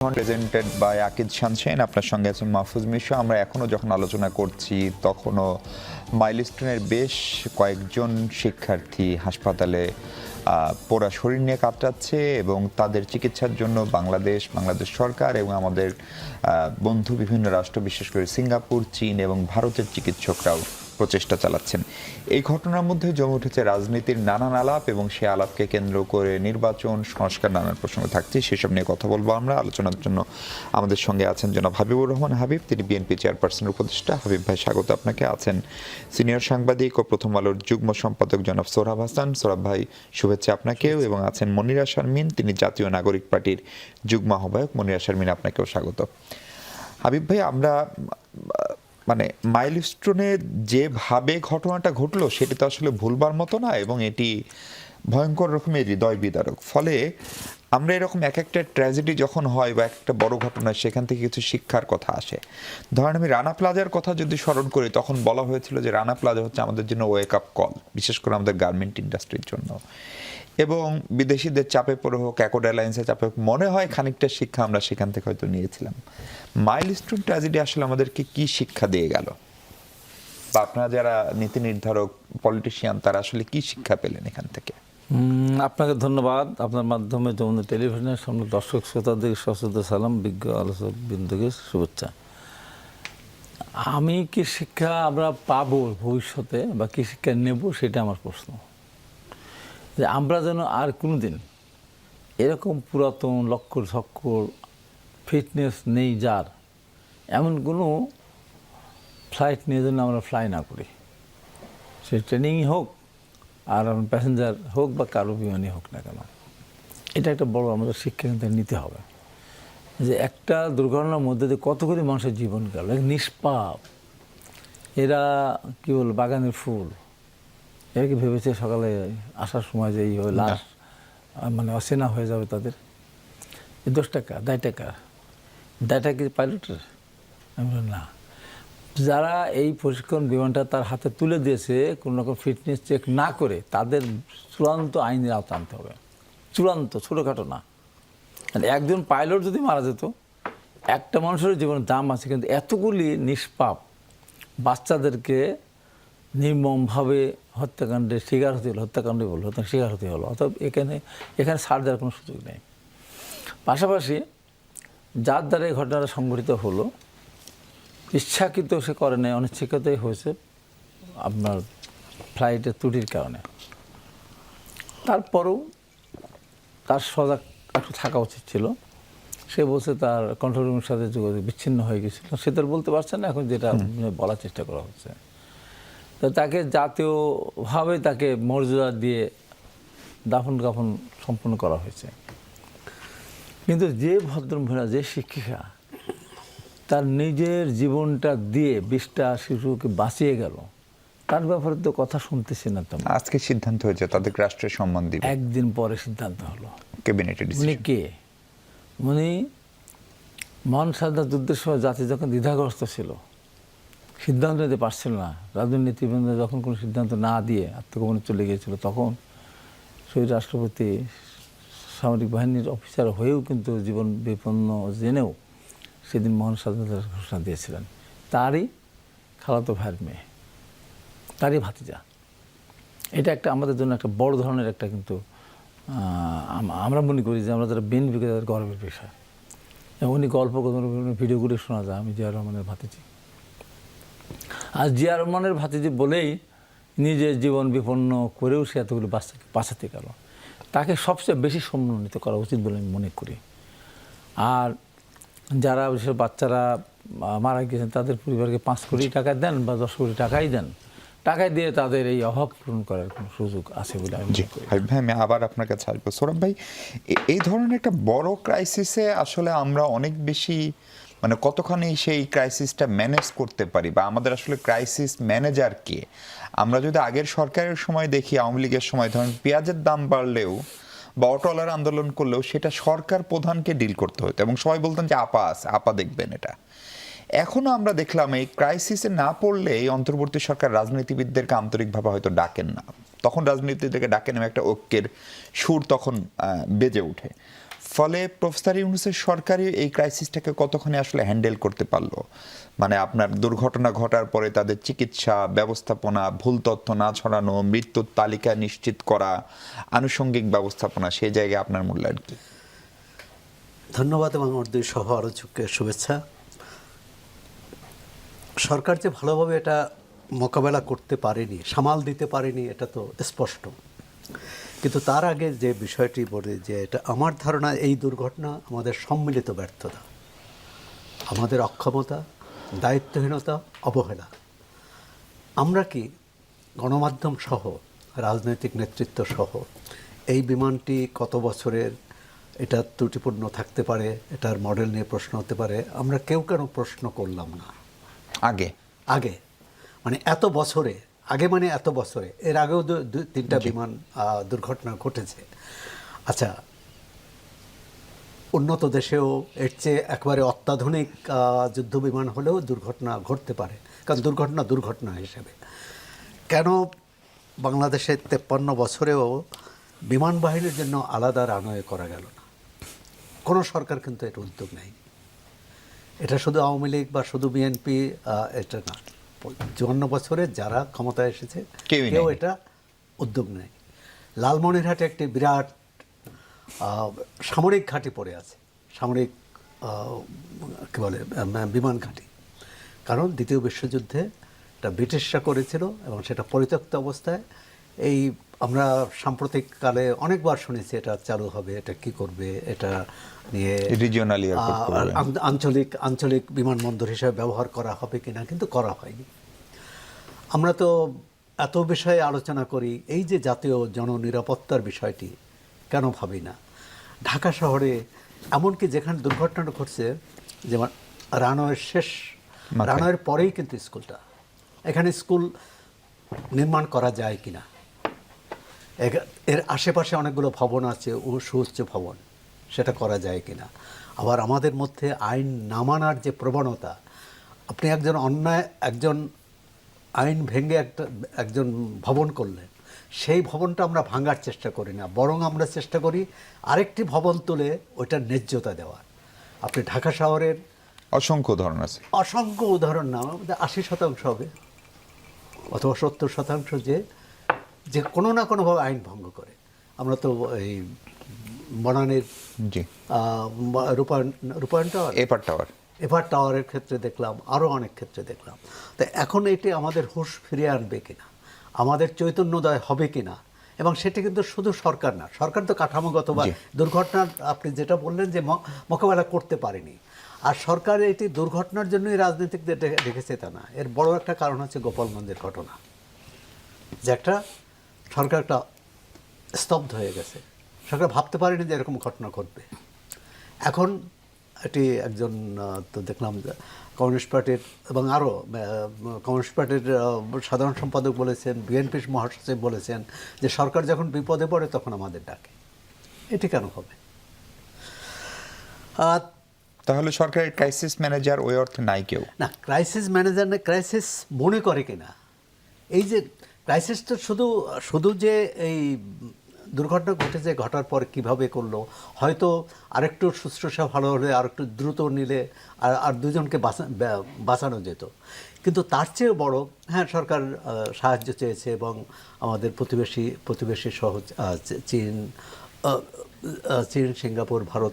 Presented by আকিদ শানসেন আপনার সঙ্গে আছেন মাহফুজ মিশু। আমরা এখনও যখন আলোচনা করছি, তখনও মাইলস্টোনের বেশ কয়েকজন শিক্ষার্থী হাসপাতালে পোড়া শরীর নিয়ে কাটাচ্ছে এবং তাদের চিকিৎসার জন্য বাংলাদেশ বাংলাদেশ সরকার এবং আমাদের বন্ধু বিভিন্ন রাষ্ট্র, বিশেষ করে সিঙ্গাপুর, চীন এবং ভারতের চিকিৎসকরাও প্রচেষ্টা চালাচ্ছেন। এই ঘটনার মধ্যে জমে উঠেছে রাজনীতির নানান আলাপ এবং সে আলাপকে কেন্দ্র করে নির্বাচন সংস্কার নানান প্রসঙ্গ থাকছে। সেসব নিয়ে কথা বলব আমরা। আলোচনার জন্য আমাদের সঙ্গে আছেন জনাব হাবিবুর রহমান। হাবিব তিনি বিএনপি চেয়ারপারসনের উপদেষ্টা। হাবিব ভাই স্বাগত আপনাকে। আছেন সিনিয়র সাংবাদিক ও প্রথম আলোর যুগ্ম সম্পাদক জনাব সোহরাব হাসান। সোহরাব ভাই শুভেচ্ছা আপনাকেও এবং আছেন মনিরা শারমিন। তিনি জাতীয় নাগরিক পার্টির যুগ্ম আহ্বায়ক। মনিরা শারমিন আপনাকেও স্বাগত। হাবিব ভাই আমরা মানে মাইলস্টোনে যেভাবে ঘটনাটা ঘটলো, সেটা তো আসলে ভুলবার মতো না এবং এটি ভয়ঙ্কর রকমের হৃদয় বিদারক ফলে আমরা এরকম এক একটা ট্র্যাজেডি যখন হয় বা একটা বড় ঘটনা, সেখান থেকে কিছু শিক্ষার কথা আসে। ধরেন আমি রানা প্লাজার কথা যদি স্মরণ করি, তখন বলা হয়েছিল যে রানা প্লাজা হচ্ছে আমাদের জন্য ওয়েক আপ কল বিশেষ করে আমাদের গার্মেন্ট ইন্ডাস্ট্রির জন্য। এবং বিদেশিদের চাপে পড়ে হোক অ্যাকোড এয়ারলাইন্সের চাপে হোক, মনে হয় খানিকটা শিক্ষা আমরা সেখান থেকে হয়তো নিয়েছিলাম। মাইলস্টোন ট্র্যাজেডি আসলে আমাদেরকে কি শিক্ষা দিয়ে গেল? বা আপনারা যারা নীতি নির্ধারক পলিটিশিয়ান তারা আসলে কি শিক্ষা পেলেন এখান থেকে? আপনাকে ধন্যবাদ। আপনার মাধ্যমে যমুনা টেলিভিশনের সামনে দর্শক শ্রোতাদের সশ্রদ্ধ সালাম, বিজ্ঞ আলোচক বিন্দুকে শুভেচ্ছা। আমি কি শিক্ষা আমরা পাবো ভবিষ্যতে বা কি শিক্ষা নেব সেটা আমার প্রশ্ন। যে আমরা যেন আর কোনোদিন এরকম পুরাতন লক্কর সক্কর ফিটনেস নেই যার, এমন কোনো ফ্লাইট নিয়ে যেন আমরা ফ্লাই না করি। সে ট্রেনিংই হোক, আর প্যাসেঞ্জার হোক বা কারও বিমানই হোক না কেন। এটা একটা বড় আমাদের শিক্ষা কিন্তু নিতে হবে। যে একটা দুর্ঘটনার মধ্যে দিয়ে কত করে মানুষের জীবন গেল নিষ্পাপ। এরা কী বল বাগানের ফুল। এরা কি ভেবেছে সকালে আসার সময় যে এই হবে লাশ মানে অচেনা হয়ে যাবে তাদের? দশ টাকা দেড় টাকা। দেড় কি পাইলটের? আমি বললাম, না। যারা এই প্রশিক্ষণ বিমানটা তার হাতে তুলে দিয়েছে কোনো রকম ফিটনেস চেক না করে তাদের চূড়ান্ত আইনের আওতা আনতে হবে। চূড়ান্ত ছোটোখাটো না। মানে একজন পাইলট যদি মারা যেত একটা মানুষের জীবনের দাম আছে কিন্তু এতগুলি নিষ্পাপ বাচ্চাদেরকে নির্মমভাবে হত্যাকাণ্ডে শিকার হতে হলো হত্যাকাণ্ডে বলল হত্যা শিকার হতে হলো অর্থাৎ এখানে এখানে সার দেওয়ার কোনো সুযোগ নেই। পাশাপাশি যার দ্বারা এই ঘটনাটা সংঘটিত হলো ইচ্ছাকৃত সে করে নাই অনিচ্ছাকৃতই হয়েছে আপনার ফ্লাইটের ত্রুটির কারণে। তারপরেও তার সজাগ একটু থাকা উচিত ছিল। সে বলছে তার কন্ট্রোল রুমের সাথে যোগাযোগ বিচ্ছিন্ন হয়ে গেছিল সে তো আর বলতে পারছে না এখন যেটা বলার চেষ্টা করা হচ্ছে। তো তাকে জাতীয়ভাবে তাকে মর্যাদা দিয়ে দাফন কাফন সম্পন্ন করা হয়েছে। কিন্তু যে ভদ্রমহিলা যে শিক্ষিকা তার নিজের জীবনটা দিয়ে বিশটা শিশুকে বাঁচিয়ে গেল তার ব্যাপারে তো কথা শুনতেছি না তো আজকে সিদ্ধান্ত হয়েছে তাদের রাষ্ট্রের সম্মান দিবে। একদিন পরে সিদ্ধান্ত হলো। ক্যাবিনেটের উনি কে? উনি মন সাধনা যুদ্ধের সময় জাতি যখন দ্বিধাগ্রস্ত ছিল সিদ্ধান্ত নিতে পারছিল না। রাজনীতিবৃন্দ যখন কোনো সিদ্ধান্ত না দিয়ে আত্মগোপনে চলে গিয়েছিল, তখন সেই রাষ্ট্রপতি সামরিক বাহিনীর অফিসার হয়েও কিন্তু জীবন বিপন্ন জেনেও সেদিন মহান স্বাধীনতার ঘোষণা দিয়েছিলেন। তারই খালাতো ভাইয়ের মেয়ে, তারই ভাতিজা। এটা একটা আমাদের জন্য একটা বড় ধরনের একটা কিন্তু আমরা মনে করি যে আমরা যারা বিএনপিকে তাদের গর্বের বিষয়। উনি গল্প ভিডিওগুলো শোনা যায় আমি জিয়া রহমানের ভাতিজি। আর জিয়া রহমানের ভাতিজি বলেই নিজের জীবন বিপন্ন করেও সে এতগুলো বাচ্চাকে বাঁচাতে গেল। তাকে সবচেয়ে বেশি সম্মানিত করা উচিত বলে আমি মনে করি। আর যারা বিশেষ বাচ্চারা মারা গিয়েছেন তাদের পরিবারকে পাঁচ কোটি টাকা দেন বা দশ কোটি টাকাই দেন। টাকায় দিয়ে তাদের এই অভাব পূরণ করার কোনো সুযোগ আছে বলে আমি হাবিব ভাই আমি আবার আপনার কাছে আসব সৌরভ ভাই এই ধরনের একটা বড় ক্রাইসিসে আসলে আমরা অনেক বেশি মানে কতখানি সেই ক্রাইসিসটা ম্যানেজ করতে পারি বা আমাদের আসলে ক্রাইসিস ম্যানেজার কে? আমরা যদি আগের সরকারের সময় দেখি, আওয়ামী লীগের সময়, ধরেন পেঁয়াজের দাম বাড়লেও বা অটোলার আন্দোলন করলেও সেটা সরকার প্রধানকে ডিল করতে হতো এবং সবাই বলতেন যে, আপা আছে আপা দেখবেন এটা। এখনও আমরা দেখলাম এই ক্রাইসিসে না পড়লে এই অন্তর্বর্তী সরকার রাজনীতিবিদদেরকে আন্তরিকভাবে হয়তো ডাকেন না। তখন রাজনীতিবিদদেরকে ডাকেন এবং একটা ঐক্যের সুর তখন বেজে ওঠে। ফলে প্রফেসর ইউনুসের সরকারি এই ক্রাইসিসটাকে কতখানি আসলে হ্যান্ডেল করতে পারল? মানে আপনার দুর্ঘটনা ঘটার পরে তাদের চিকিৎসা, ব্যবস্থাপনা, ভুল তথ্য না ছড়ানো, মৃত্যুর তালিকা নিশ্চিত করা, আনুষঙ্গিক ব্যবস্থাপনা সেই জায়গায় আপনার মূল্যায়ন কি? ধন্যবাদ এবং আমার দুই সহ আলোচককে শুভেচ্ছা। সরকার যে ভালোভাবে এটা মোকাবেলা করতে পারেনি, সামাল দিতে পারেনি, এটা তো স্পষ্ট। কিন্তু তার আগে যে বিষয়টি বলে যে এটা আমার ধারণা এই দুর্ঘটনা আমাদের সম্মিলিত ব্যর্থতা আমাদের অক্ষমতা দায়িত্বহীনতা অবহেলা। আমরা কি গণমাধ্যম সহ রাজনৈতিক নেতৃত্ব সহ এই বিমানটি কত বছরের এটা ত্রুটিপূর্ণ থাকতে পারে এটার মডেল নিয়ে প্রশ্ন হতে পারে আমরা কেউ কেন প্রশ্ন করলাম না? আগে। আগে। মানে এত বছরে আগে মানে এত বছরে এর আগেও তিনটা বিমান দুর্ঘটনা ঘটেছে। আচ্ছা উন্নত দেশেও এর চেয়ে একবারে অত্যাধুনিক যুদ্ধ বিমান হলেও দুর্ঘটনা ঘটতে পারে কারণ দুর্ঘটনা দুর্ঘটনা হিসেবে। কেন বাংলাদেশের তেপ্পান্ন বছরেও বিমান বাহিনীর জন্য আলাদা রানওয়ে করা গেল না? কোনো সরকার কিন্তু এর উদ্যোগ নেয় এটা শুধু আওয়ামী লীগ বা শুধু বিএনপি এটা না। চুয়ান্ন বছরে যারা ক্ষমতায় এসেছে কেউ এটা উদ্যোগ নেয় লালমনিরহাটে একটি বিরাট সামরিক ঘাঁটি পড়ে আছে। সামরিক কী বলে বিমান ঘাঁটি। কারণ দ্বিতীয় বিশ্বযুদ্ধে এটা ব্রিটিশরা করেছিল এবং সেটা পরিত্যক্ত অবস্থায় এই আমরা সাম্প্রতিককালে অনেকবার শুনেছি এটা চালু হবে এটা কি করবে এটা নিয়ে। আন- আঞ্চলিক আঞ্চলিক বিমানবন্দর হিসেবে ব্যবহার করা হবে কিনা কিন্তু করা হয়নি। আমরা তো এত বিষয়ে আলোচনা করি এই যে জাতীয় জননিরাপত্তার বিষয়টি কেন ভাবি না? ঢাকা শহরে এমনকি যেখানে দুর্ঘটনাটা ঘটছে যেমন রানওয়ের শেষ রানওয়ের পরেই কিন্তু স্কুলটা এখানে স্কুল নির্মাণ করা যায় কিনা? এর আশেপাশে অনেকগুলো ভবন আছে ও সুউচ্চ ভবন সেটা করা যায় কি না আবার আমাদের মধ্যে আইন না মানার যে প্রবণতা আপনি একজন অন্যায় একজন আইন ভেঙে একটা একজন ভবন করলেন সেই ভবনটা আমরা ভাঙার চেষ্টা করি না বরং আমরা চেষ্টা করি আরেকটি ভবন তুলে ওইটার ন্যায্যতা দেওয়ার। আপনি ঢাকা শহরের অসংখ্য উদাহরণ আছে। অসংখ্য উদাহরণ না আমাদের আশি শতাংশ হবে অথবা সত্তর শতাংশ যে যে কোনো না কোনোভাবে আইন ভঙ্গ করে। আমরা তো এই বনানের জি। রূপায়ণ রূপায়ণ টাওয়ার? এপার টাওয়ার। এভার টাওয়ারের ক্ষেত্রে দেখলাম আরও অনেক ক্ষেত্রে দেখলাম। তো এখন এটি আমাদের হুঁশ ফিরিয়ে আনবে কিনা আমাদের চৈতন্যদয় হবে কিনা এবং সেটি কিন্তু শুধু সরকার না সরকার তো কাঠামোগত বা। দুর্ঘটনার আপনি যেটা বললেন যে মোকাবেলা করতে পারেনি। আর সরকার এটি দুর্ঘটনার জন্যই রাজনীতিকদের ডেকেছে তা না এর বড় একটা কারণ হচ্ছে গোপালগঞ্জের ঘটনা। যে একটা সরকার একটা স্তব্ধ হয়ে গেছে। সরকার ভাবতে পারেনি যে এরকম ঘটনা ঘটবে। এখন এটি একজন তো দেখলাম যে কমিউনিস্ট পার্টির এবং আরও কমিউনিস্ট পার্টির সাধারণ সম্পাদক বলেছেন বিএনপির মহাসচিব বলেছেন যে সরকার যখন বিপদে পড়ে তখন আমাদের ডাকে। এটি কেন হবে? তাহলে সরকারের ক্রাইসিস ম্যানেজার ওই অর্থে নাই কেউ? না ক্রাইসিস ম্যানেজার না ক্রাইসিস মনে করে কিনা? এই যে ক্রাইসিস তো শুধু শুধু যে এই দুর্ঘটনা ঘটেছে, ঘটার পর কীভাবে করল, হয়তো আরেকটু শুশ্রূষা ভালো হলে, আরেকটু দ্রুত নিলে আর আর দুজনকে বাঁচা- বাঁচানো যেত। কিন্তু তার চেয়েও বড় হ্যাঁ সরকার সাহায্য চেয়েছে এবং আমাদের প্রতিবেশী প্রতিবেশী সহ চীন চীন, সিঙ্গাপুর, ভারত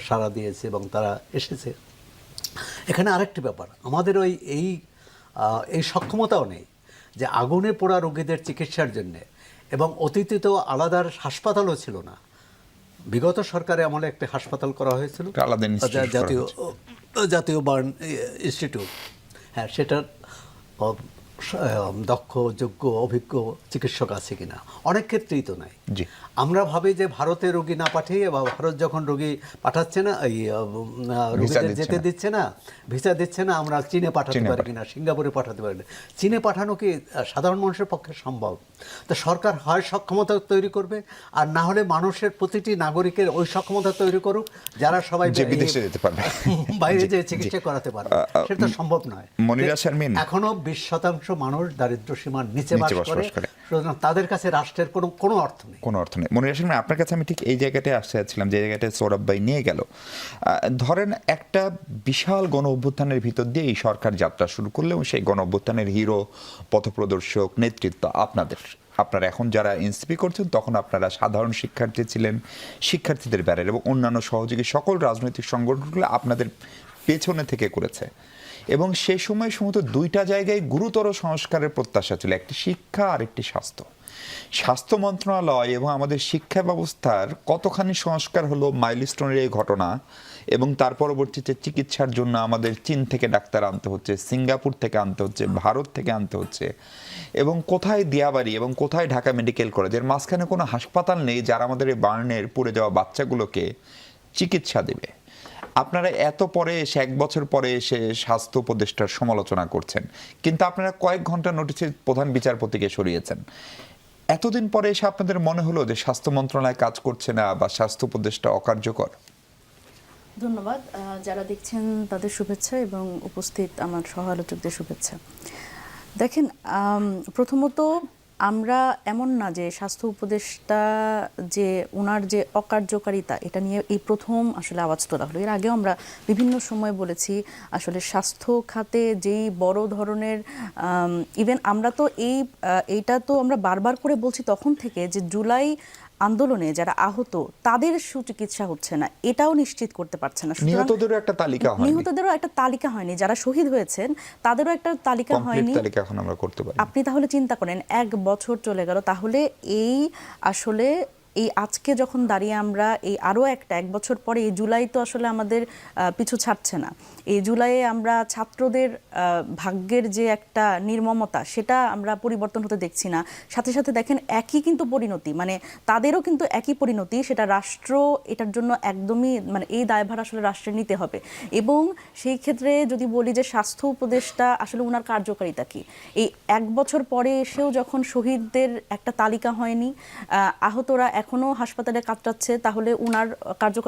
সাড়া দিয়েছে এবং তারা এসেছে। এখানে আরেকটি ব্যাপার, আমাদের ওই, এই এই সক্ষমতাও নেই। যে আগুনে পোড়া রোগীদের চিকিৎসার জন্যে। এবং অতীতে তো আলাদা হাসপাতালও ছিল না। বিগত সরকারে আমলে একটি হাসপাতাল করা হয়েছিল। জাতীয় জাতীয় বার্ন ইনস্টিটিউট হ্যাঁ সেটার দক্ষ যোগ্য অভিজ্ঞ চিকিৎসক আছে কিনা? অনেক ক্ষেত্রেই তো নাই। আমরা ভাবি যে ভারতে রোগী না পাঠিয়ে বা ভারত যখন রোগী পাঠাচ্ছে না এই রোগীদের যেতে দিচ্ছে না ভিসা দিচ্ছে না আমরা চীনে পাঠাতে পারি কিনা সিঙ্গাপুরে পাঠাতে পারি না চীনে পাঠানো কি সাধারণ মানুষের পক্ষে সম্ভব? তো সরকার হয় সক্ষমতা তৈরি করবে আর না হলে মানুষের প্রতিটি নাগরিকের ওই সক্ষমতা তৈরি করুক যারা সবাই বিদেশে যেতে পারবে। বাইরে যে চিকিৎসা করাতে পারবে। সেটা তো সম্ভব নয়। এখনও বিশ শতাংশ মানুষ দারিদ্র সীমার নিচে বাস করে। সুতরাং তাদের কাছে রাষ্ট্রের কোনো কোনো অর্থ নেই। কোনো অর্থ নেই। মনির আসলে আপনার কাছে আমি ঠিক এই জায়গাটায় আসতে যাচ্ছিলাম যে জায়গাটায় সৌরভ ভাই নিয়ে গেল। ধরেন একটা বিশাল গণ অভ্যুত্থানের ভিতর দিয়ে এই সরকার যাত্রা শুরু করলে এবং সেই গণ অভ্যুত্থানের হিরো পথপ্রদর্শক নেতৃত্ব আপনাদের। আপনারা এখন যারা এনসিপি করছেন তখন আপনারা সাধারণ শিক্ষার্থী ছিলেন শিক্ষার্থীদের ব্যারের এবং অন্যান্য সহযোগী সকল রাজনৈতিক সংগঠনগুলো আপনাদের পেছনে থেকে করেছে। এবং সে সময় সমস্ত দুইটা জায়গায় গুরুতর সংস্কারের প্রত্যাশা ছিল, একটি শিক্ষা আর একটি স্বাস্থ্য। স্বাস্থ্য মন্ত্রণালয় এবং আমাদের শিক্ষা ব্যবস্থার কতখানি সংস্কার হলো মাইলস্টোনের এই ঘটনা এবং তার পরবর্তীতে চিকিৎসার জন্য আমাদের চীন থেকে ডাক্তার আনতে হচ্ছে, সিঙ্গাপুর থেকে আনতে হচ্ছে, ভারত থেকে আনতে হচ্ছে এবং কোথায় দিয়াবাড়ি এবং কোথায় ঢাকা মেডিকেল কলেজের মাঝখানে কোনো হাসপাতাল নেই যারা আমাদের এই বার্নের পুড়ে যাওয়া বাচ্চাগুলোকে চিকিৎসা দেবে। আপনারা এত পরে এসে, এক বছর পরে এসে স্বাস্থ্য উপদেষ্টার সমালোচনা করছেন, কিন্তু আপনারা কয়েক ঘণ্টা নোটিশে প্রধান বিচারপতিকে সরিয়েছেন। এতদিন পরে এসে আপনাদের মনে হলো যে স্বাস্থ্য মন্ত্রণালয় কাজ করছে না বা স্বাস্থ্য উপদেষ্টা অকার্যকর? ধন্যবাদ। যারা দেখছেন তাদের শুভেচ্ছা এবং উপস্থিত আমার সহ আলোচকদের শুভেচ্ছা। দেখেন প্রথমত আমরা এমন না যে স্বাস্থ্য উপদেষ্টা যে ওনার যে অকার্যকারিতা, এটা নিয়ে এই প্রথম আসলে আওয়াজ তোলা হলো। এর আগেও আমরা বিভিন্ন সময় বলেছি, আসলে স্বাস্থ্য খাতে যেই বড় ধরনের ইভেন আমরা তো এই এইটা তো আমরা বারবার করে বলছি তখন থেকে যে জুলাই আন্দোলনে যারা আহত তাদের সুচিকিৎসা হচ্ছে না। এটাও নিশ্চিত করতে পারছে না। নিহতদেরও একটা তালিকা হয়নি। নিহতদেরও একটা তালিকা হয়নি। যারা শহীদ হয়েছেন তাদেরও একটা তালিকা হয়নি। তালিকা এখন আমরা করতে পারি। আপনি তাহলে চিন্তা করেন এক বছর চলে গেল তাহলে এই আসলে এই আজকে যখন দাঁড়িয়ে আমরা এই আরও একটা, এক বছর পরে এই জুলাই তো আসলে আমাদের পিছু ছাড়ছে না। এই জুলাইয়ে আমরা ছাত্রদের ভাগ্যের যে একটা নির্মমতা, সেটা আমরা পরিবর্তন হতে দেখছি না। সাথে সাথে দেখেন একই কিন্তু পরিণতি মানে তাদেরও কিন্তু একই পরিণতি, সেটা রাষ্ট্র, এটার জন্য একদমই মানে এই দায়ভার আসলে রাষ্ট্রের নিতে হবে। এবং সেই ক্ষেত্রে যদি বলি যে স্বাস্থ্য উপদেষ্টা আসলে ওনার কার্যকারিতা কি? এই এক বছর পরে এসেও যখন শহীদদের একটা তালিকা হয়নি আহতরা এখনও হাসপাতালে কাটাচ্ছে তাহলে উনার কার্যকারিতা